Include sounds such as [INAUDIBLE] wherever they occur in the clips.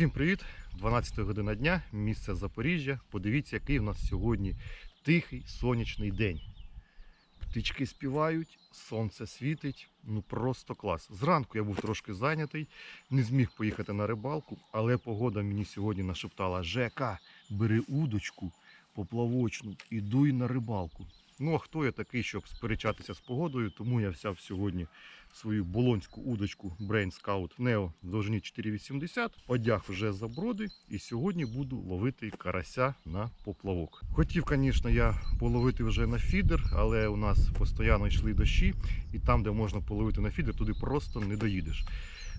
Всім привіт! 12 година дня, місце Запоріжжя. Подивіться, який у нас сьогодні тихий сонячний день. Птички співають, сонце світить. Ну просто клас. Зранку я був трошки зайнятий, не зміг поїхати на рибалку, але погода мені сьогодні нашептала: Жека, бери удочку, поплавочну і дуй на рибалку. Ну а хто я такий, щоб сперечатися з погодою, тому я взяв сьогодні свою болонську удочку Brain Scout Neo в довжині 4,80, одяг вже заброди і сьогодні буду ловити карася на поплавок. Хотів, звісно, я половити вже на фідер, але у нас постійно йшли дощі, і там, де можна половити на фідер, туди просто не доїдеш.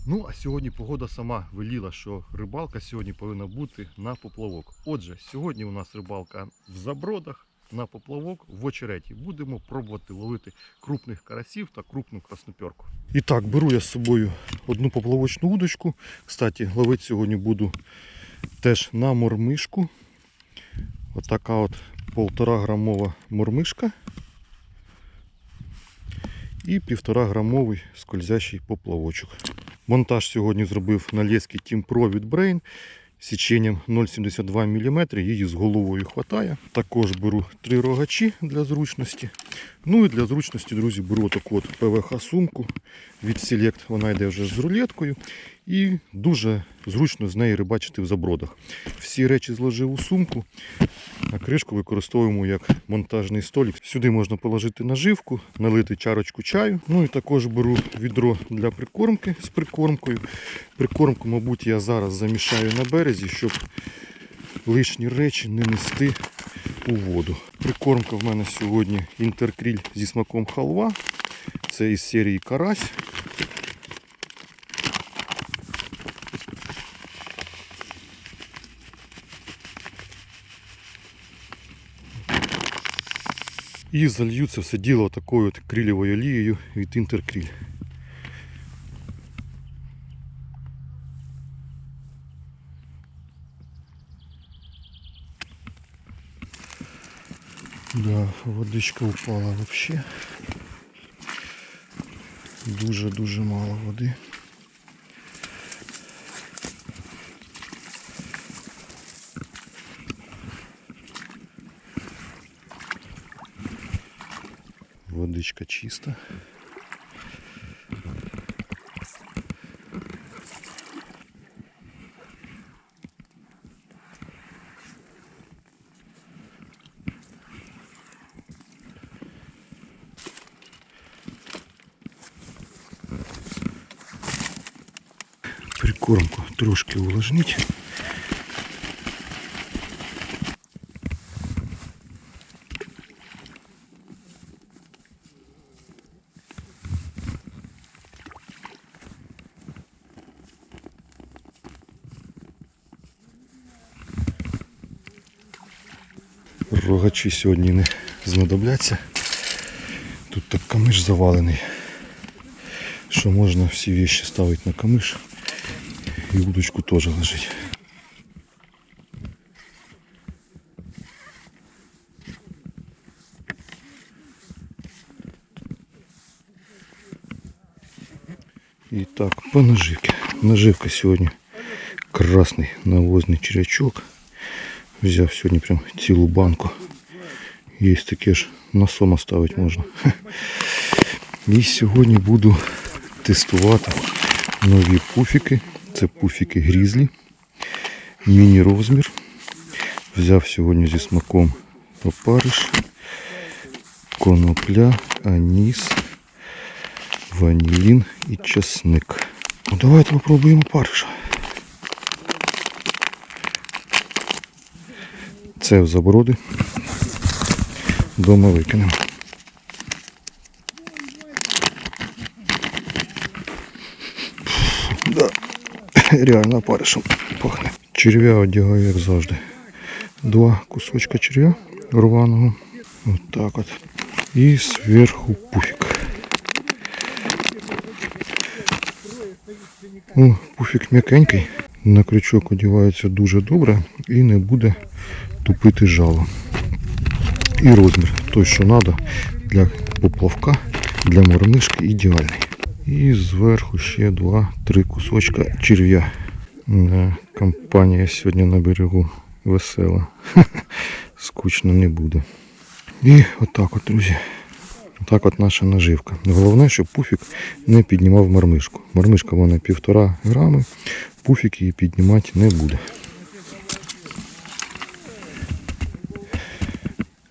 Ну, а сьогодні погода сама веліла, що рибалка сьогодні повинна бути на поплавок. Отже, сьогодні у нас рибалка в забродах. На поплавок в очереті будемо пробувати ловити крупних карасів та крупну красноперку. І так, беру я з собою одну поплавочну удочку. Кстати, ловити сьогодні буду теж на мормишку. Отака от полтора грамова мормишка. І півтора грамовий скользящий поплавочок. Монтаж сьогодні зробив на лески Team Pro від Brain січенням 0,72 мм, її з головою хватає. Також беру три рогачі для зручності. Ну і для зручності, друзі, беру таку от ПВХ-сумку від Select. Вона йде вже з рулеткою. І дуже зручно з неї рибачити в забродах. Всі речі зложив у сумку, а кришку використовуємо як монтажний столик. Сюди можна положити наживку, налити чарочку чаю. Ну і також беру відро для прикормки з прикормкою. Прикормку, мабуть, я зараз замішаю на березі, щоб лишні речі не нести у воду. Прикормка в мене сьогодні інтеркріль зі смаком халва. Це із серії карась. І залью це все діло такою от крилєвою олією від інтеркріль. Да, водичка упала вообще. Дуже-дуже мало води. Водичка чиста. Прикормку трошки увлажнить. Рогачі сьогодні не знадобляться. Тут так камиш завалений, що можна всі вещи ставити на камиш. І удочку теж лежить. І так, по наживке. Наживка сьогодні красний навозний червячок. Взяв сьогодні прям цілу банку. Є таке ж на сома ставити можна. І буду тестувати нові пуфіки. Це пуфіки грізлі. Міні-розмір. Взяв сьогодні зі смаком опариш, конопля, аніс, ванілін і часник. Ну давайте попробуємо опариша. Це в заброди. Дома викинемо. Реально опаришем пахне. Черв'я одягаю, як завжди. Два кусочка черв'я рваного. Вот так от. І зверху пуфік. О, пуфік м'якенький. На крючок одягається дуже добре і не буде тупити жало. І розмір той, що треба для поплавка, для мормишки ідеальний. І зверху ще два-три кусочка черв'я. Да, компанія сьогодні на берегу весела. [LAUGHS] Скучно не буде. І отак от, друзі. Отак от наша наживка. Головне, щоб пуфік не піднімав мармишку. Мармишка вона півтора грами, пуфік її піднімати не буде.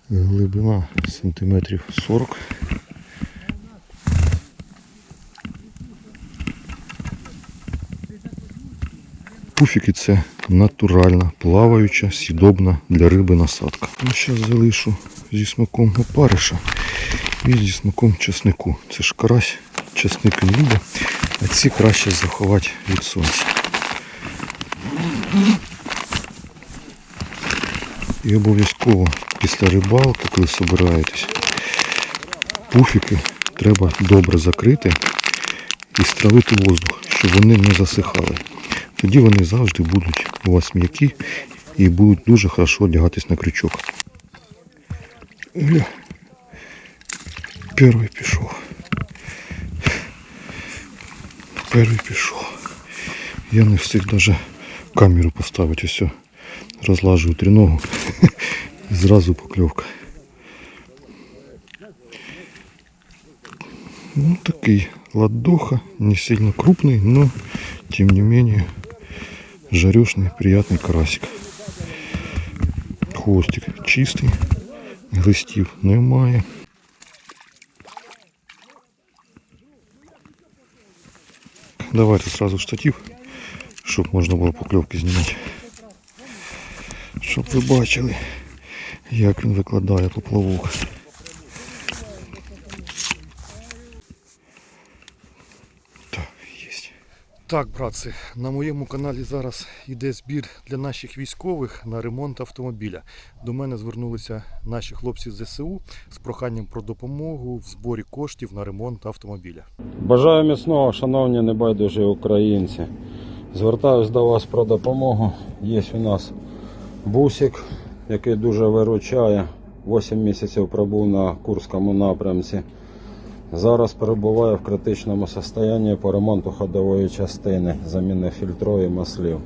Глибина сантиметрів 40. Пуфіки це натуральна, плаваюча, сідобна для риби насадка. Ну, зараз залишу зі смаком опариша і зі смаком чеснику. Це ж карась, чесник він любить, а ці краще заховати від сонця. І обов'язково після рибалки, коли збираєтесь, пуфіки треба добре закрити і стравити воздух, щоб вони не засихали. Тоді вони завжди будуть у вас м'які і будуть дуже хорошо одягатись на крючок. Гля. Перший пішов. Перший пішов. Я не встиг даже камеру поставити. Все. Розлажую треногу. І [LAUGHS] зразу покльовка. Ну такий ладоха, не сильно крупный, но тем не менее жарюшный, приятный карасик. Хвостик чистий, глистів немає. Давайте сразу штатив, щоб можна було покльовки знімати. Щоб ви бачили, як він викладає поплавок. Так, є. Так, братці, на моєму каналі зараз йде збір для наших військових на ремонт автомобіля. До мене звернулися наші хлопці з ЗСУ з проханням про допомогу в зборі коштів на ремонт автомобіля. Бажаю міцного, шановні небайдужі українці. Звертаюсь до вас про допомогу. Є у нас бусик, який дуже виручає. 8 місяців пробув на Курському напрямці. Зараз перебуває в критичному стані по ремонту ходової частини, заміни фільтрів і маслів.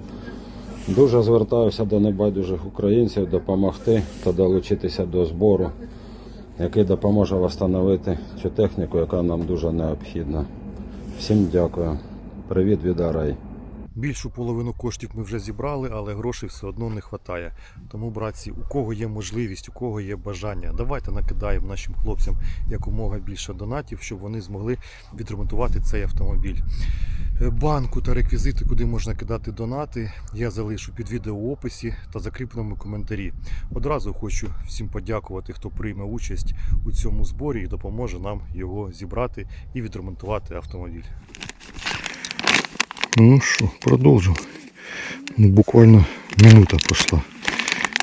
Дуже звертаюся до небайдужих українців допомогти та долучитися до збору, який допоможе встановити цю техніку, яка нам дуже необхідна. Всім дякую. Привіт від Арай. Більшу половину коштів ми вже зібрали, але грошей все одно не вистачає. Тому, братці, у кого є можливість, у кого є бажання, давайте накидаємо нашим хлопцям якомога більше донатів, щоб вони змогли відремонтувати цей автомобіль. Е, Банку та реквізити, куди можна кидати донати, я залишу під відео у описі та закріпленому коментарі. Одразу хочу всім подякувати, хто прийме участь у цьому зборі і допоможе нам його зібрати і відремонтувати автомобіль. Ну що, продовжимо. Ну, буквально минута пройшла,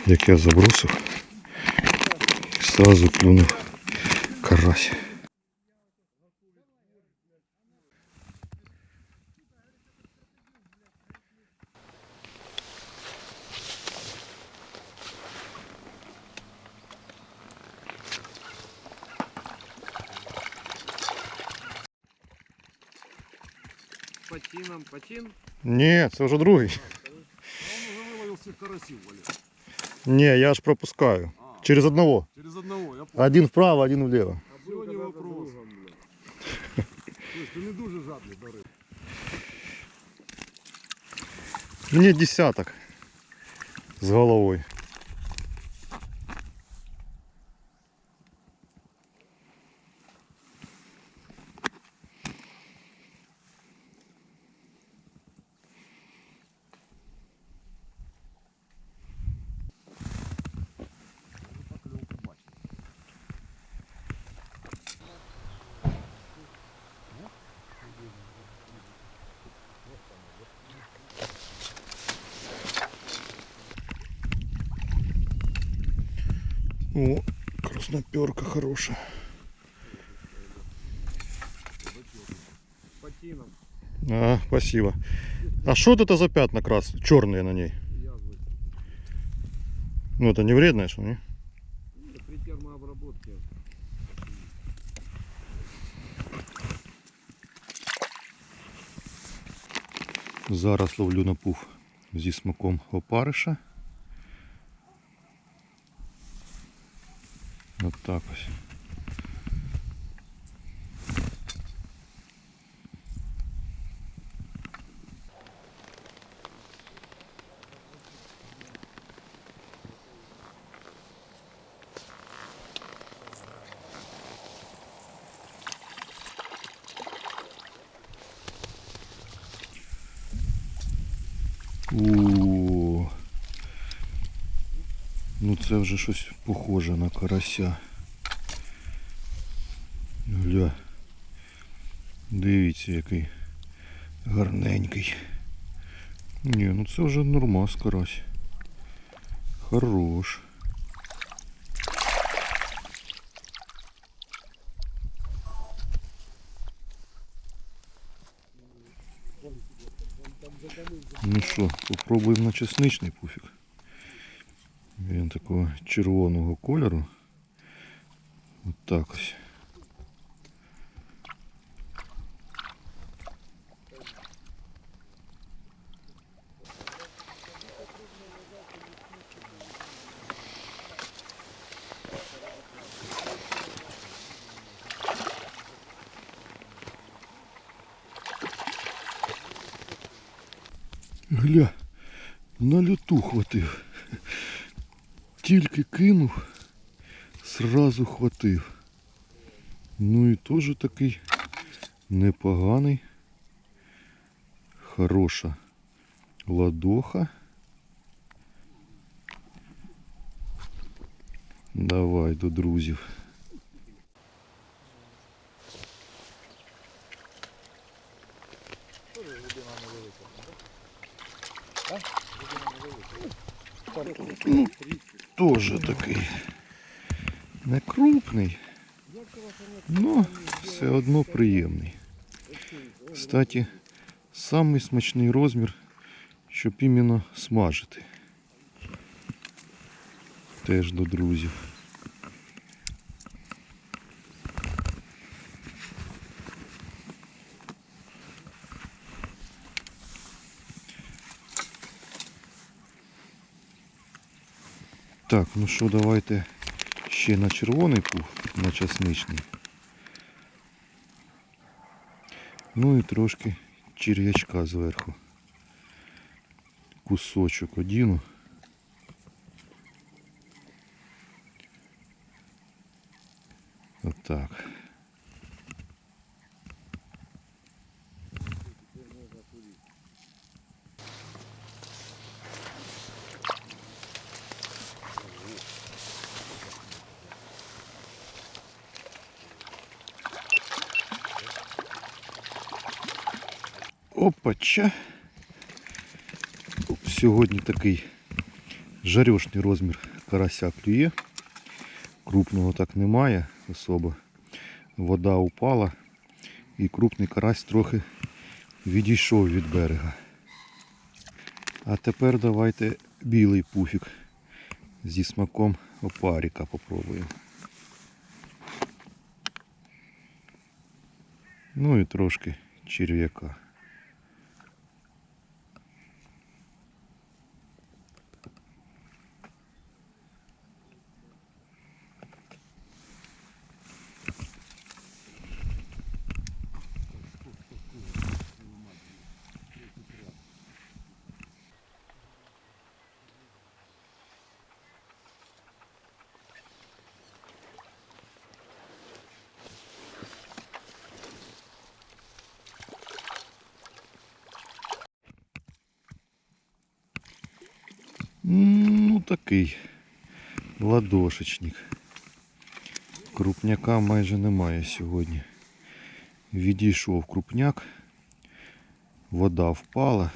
як я забросив. І сразу клюнув карась. Патином, патин. Ні, це вже другий. Он уже выловил всех карасей, Валя. Ні, я ж пропускаю. Через одного. Через одного, я понял. Один вправо, один вліво. Все не вопрос. Слушай, ты не дуже жадный до рыбы. Мені десяток з головою. Хорошая. А, спасибо. А что это за пятна крас черные на ней? Ну это не вредное, что не? При термообработке. Зараз ловлю на пуф. зі смаком опариша. От так ось. Ну це вже щось похоже на карася. Гля. Дивіться, який гарненький. Ні, ну це вже нормас карась. Хорош. Ну що, попробуємо на чесничний пуфік. Він такого червоного кольору. От так ось. Гля, на люту хватив. Тільки кинув, сразу хватив. Ну і теж такий непоганий, хороша ладоха. Давай до друзів. Тоже такий не крупний, але все одно приємний. Кстати, самий смачний розмір, щоб іменно смажити. Теж до друзів. Так, ну що, давайте ще на червоний пух, на часничний. Ну і трошки черв'ячка зверху. Кусочок одіну. Отак. Опача. Сьогодні такий жарьошний розмір карася клює. Крупного так немає особо. Вода упала і крупний карась трохи відійшов від берега. А тепер давайте білий пуфік зі смаком опаріка попробуємо. Ну і трошки черв'яка. Ну, такий ладошечник. Крупняка майже немає сьогодні. Відійшов крупняк, вода впала.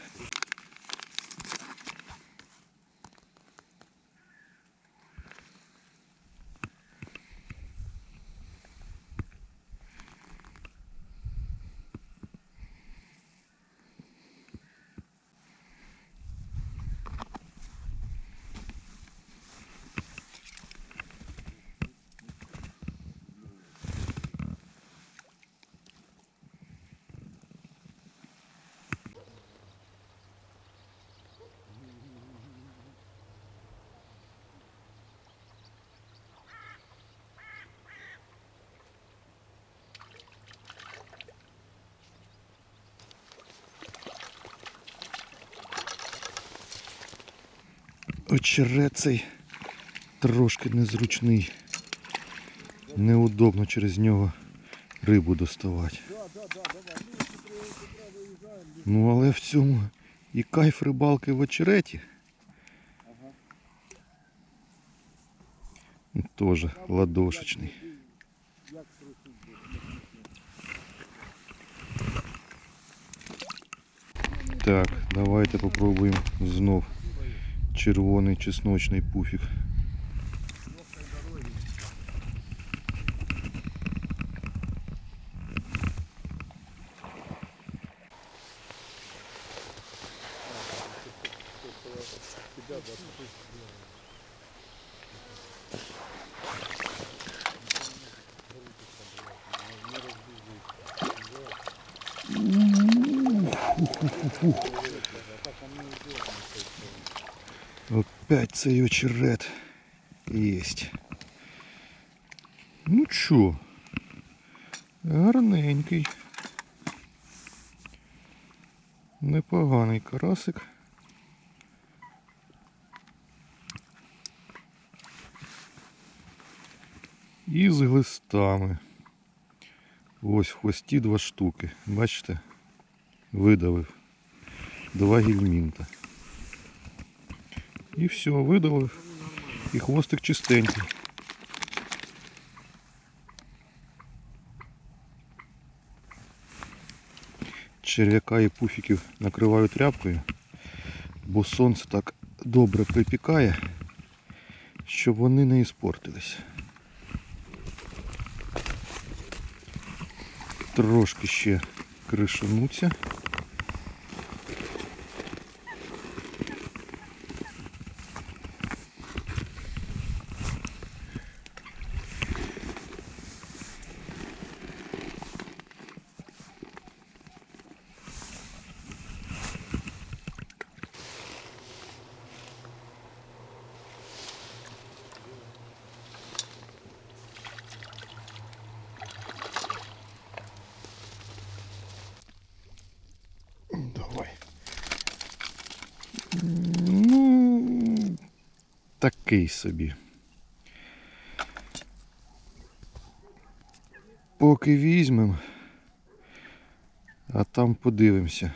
Очерет цей трошки незручний. Неудобно через нього рибу доставати. Ну але в цьому і кайф рибалки в очереті. Тоже ладошечний. Так, давайте попробуємо знов червоний чесночний пуфік. Опять цей очерет єсть. Ну чо? Гарненький. Непоганий карасик. І з глистами. Ось в хвості два штуки. Бачите? Видавив. Два гельмінта. І все, видалив. І хвостик чистенький. Черв'яка і пуфіків накриваю тряпкою, бо сонце так добре припікає, щоб вони не іспортились. Трошки ще кришануться. Такий собі. Поки візьмемо, а там подивимося,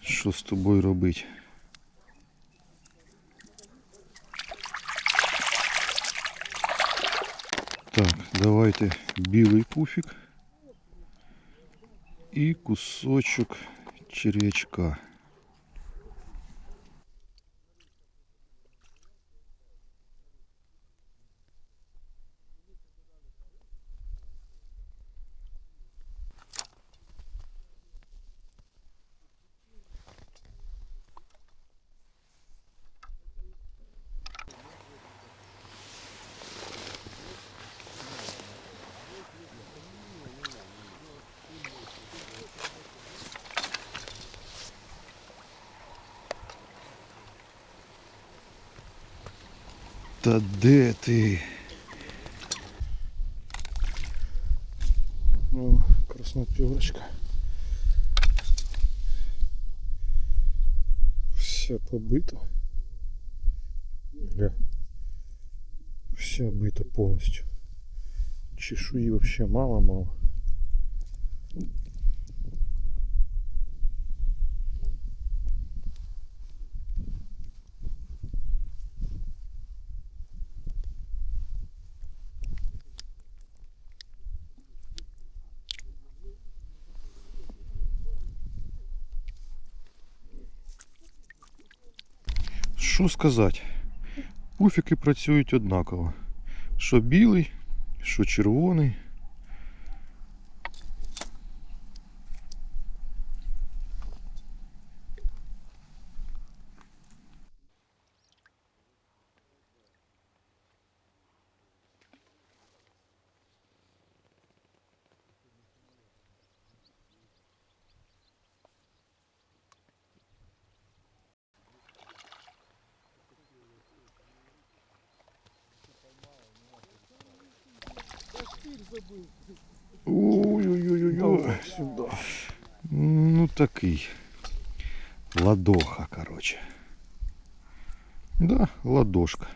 що з тобою робить. Так, давайте білий пуфік і кусочок черв'ячка. Та де ти? О, красноперочка. Вся побита. Гля. Вся бита повністю. Чешуї вообще мало-мало. Що сказати? Пуфіки працюють однаково. Що білий, що червоний. Ой-ой-ой-ой. Сюди. Ну такий. Ладоха, короче. Да, ладошка.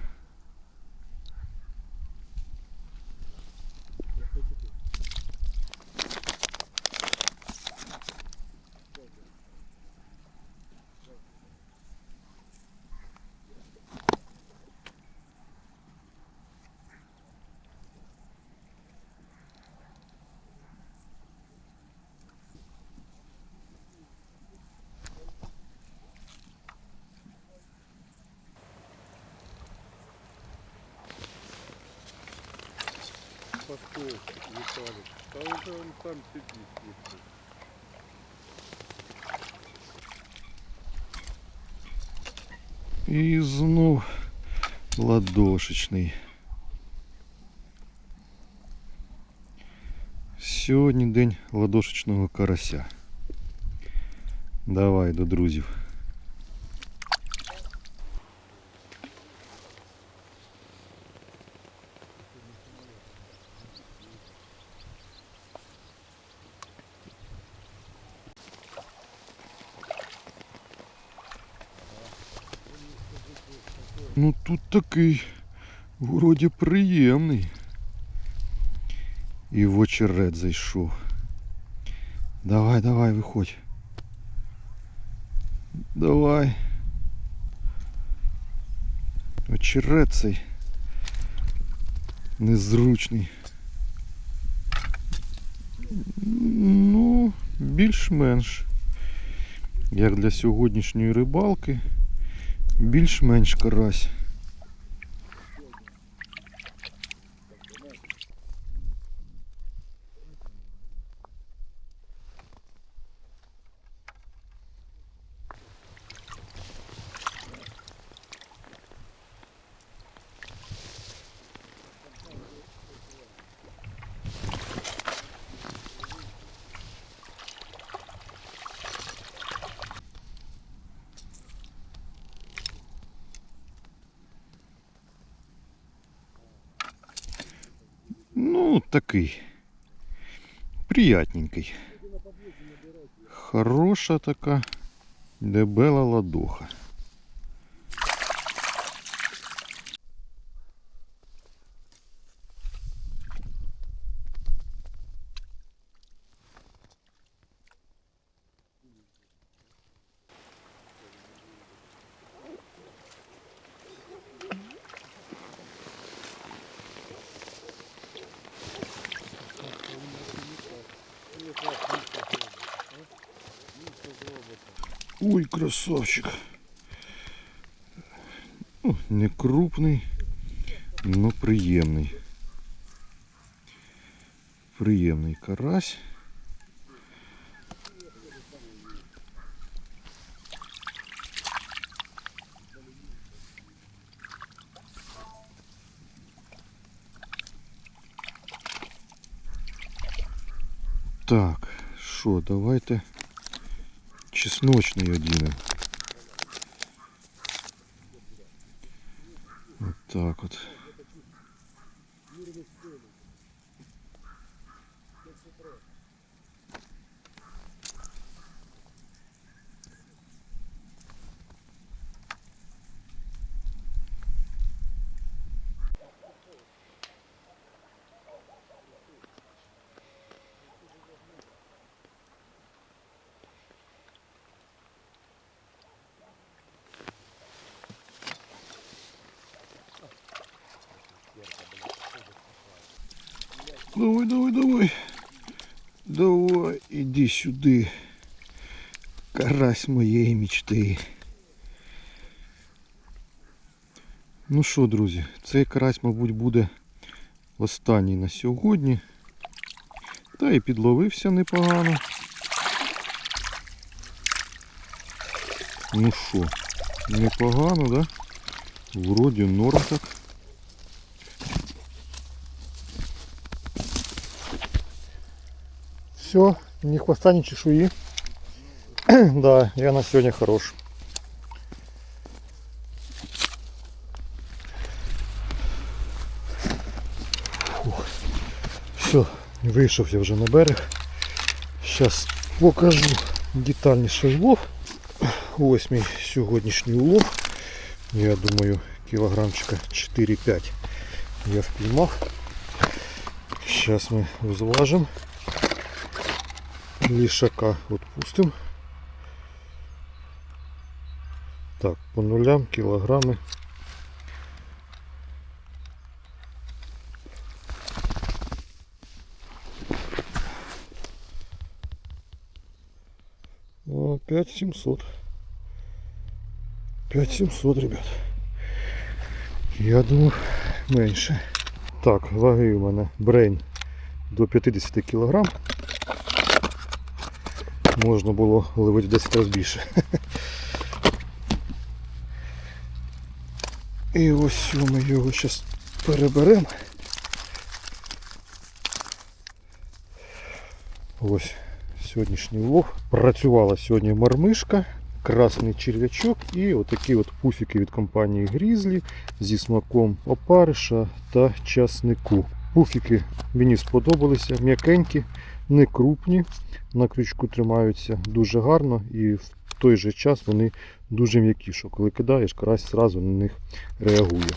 Пастух, Віталік. Та вже він там сидить. Віктор. І знов ладошечний. Сьогодні день ладошечного карася. Давай до друзів. Ну тут такий вроді приємний. І в очерет зайшов. Давай, давай, виходь. Давай. Очерет цей. Незручний. Ну, більш-менш. Як для сьогоднішньої рибалки. Більш-менш карась. Ну, такий. Приятненький. Хороша така дебела ладоха. Ой, красавчик. Ну, не крупний, но приємний. Приємний карась. Так, що, давайте чесночний одінем. Вот так вот. Давай, давай, давай. Давай, іди сюди. Карась моєї мечти. Ну що, друзі, цей карась, мабуть, буде останній на сьогодні. Та і підловився непогано. Ну що, непогано, да? Вроді норм так. Все, ни хвоста, ни чешуи. [CLEARS THROAT] да, я на сегодня хорош. Все, вийшов я вже на берег. Зараз покажу детальніший улов. Ось мій сьогоднішній улов. Я думаю, кілограмчика 4-5 я впіймав. Зараз ми зважимо. Лішака відпустимо. Так, по нулям кілограми. О, 5700. 5700, ребят. Я думав менше. Так, ваги у мене брейн до 50 кг. Можна було ловити в 10 разів більше. І ось ми його зараз переберемо. Ось сьогоднішній влог. Працювала сьогодні мармишка, красний черв'ячок і отакі от пуфіки від компанії Grizzly зі смаком опариша та часнику. Пуфіки мені сподобалися, м'якенькі, не крупні, на крючку тримаються дуже гарно і в той же час вони дуже м'які, що коли кидаєш, карась зразу на них реагує.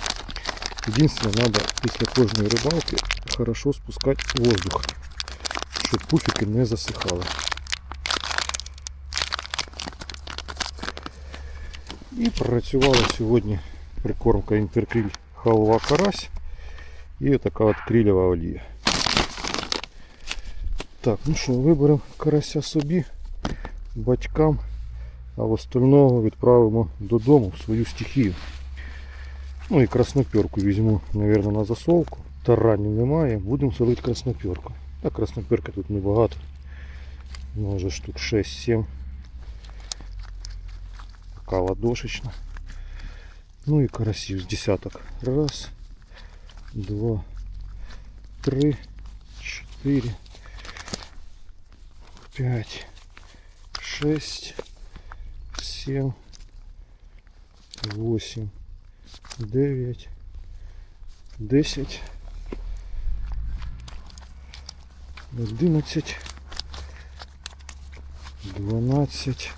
Єдине, треба після кожної рибалки хорошо спускати воздух, щоб пуфіки не засихали. І працювала сьогодні прикормка інтеркріль халва карась і така от крілєва олія. Так, ну що, виберемо карася собі, батькам, а в остального відправимо додому в свою стихію. Ну і красноперку візьму, мабуть, на засолку. Таранів немає, будемо солити красноперку. Так, красноперка тут небагато. Може штук 6-7. Така ладошечна. Ну і карасів з десяток. Раз, два, три, чотири, п'ять, шесть, сім, восемь, дев'ять, десять, одинадцять, дванадцять.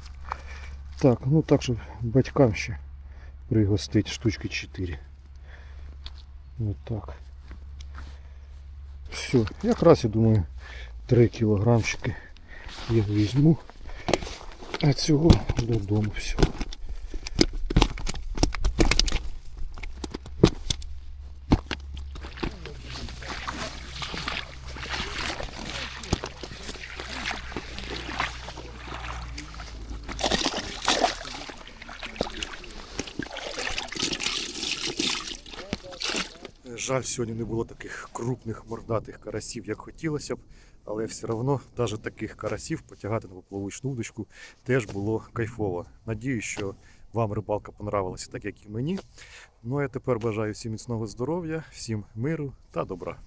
Так, ну так, щоб батькам ще пригостить штучки 4. Вот так. Все, якраз я думаю 3 кілограмчики я візьму. А цього додому все. Жаль, сьогодні не було таких крупних мордатих карасів, як хотілося б, але все одно навіть таких карасів потягати на поплавочну удочку теж було кайфово. Надію, що вам рибалка понравилася так, як і мені. Ну а я тепер бажаю всім міцного здоров'я, всім миру та добра.